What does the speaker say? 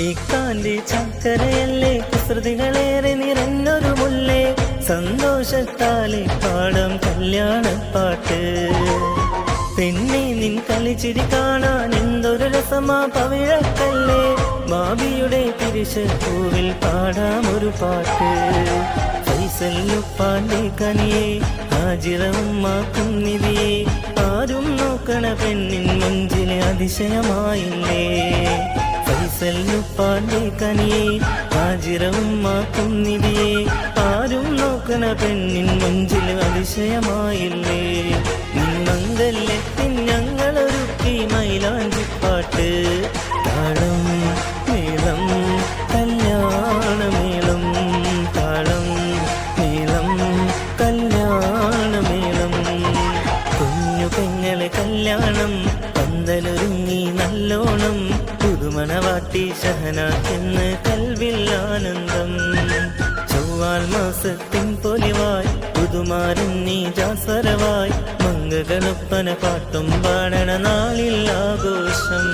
ഇക്കാന്റെ ചക്കരയല്ലേ? കുസൃതികളേറെ നിറഞ്ഞൊരു മുല്ലേ? സന്തോഷത്താലെ പാടം കല്യാണപ്പാട്ട്. പെണ്ണെ നിൻ കളിച്ചിരി കാണാൻ എന്തൊരു രസമാ പവിഴക്കല്ലേ? ബാബിയുടെ തിരിശപ്പൂവിൽ പാടാം ഒരു പാട്ട്. ഫൈസല്ലുപ്പാന്റെ കനിയെ ഹാജിറവുമാക്കും നിധിയെ. ആരും നോക്കണ പെണ്ണിൻ മുഞ്ചിലെ അതിശയമായില്ലേ? ഫൈസല്ലുപ്പാന്റെ കനിയെ മാത്രം നിധിയെ. ആരും നോക്കണ പെണ്ണിൻ മുഞ്ചിൽ അതിശയമായില്ലേ? നിന്മംഗല്യത്തിൻ ഞങ്ങളൊരുക്കി മൈലാഞ്ചിപ്പാട്ട് താളം മേളം കല്യാണമേളം. താളം മേളം കല്യാണമേളം. കുഞ്ഞു പെങ്ങളെ കല്യാണം പന്തലൊരുങ്ങി നല്ലോണം പുതുമണവാട്ടി ഷഹനാക്കെന്ന് കൽവിൽ ആനന്ദം. ചൊവ്വാൽ മാസത്തിൻ പൊലിവായി പുതുമാരൻ നീ ജാസരവായി മംഗകളൊപ്പന പാട്ടും പാടണ നാളിൽ ആഘോഷം.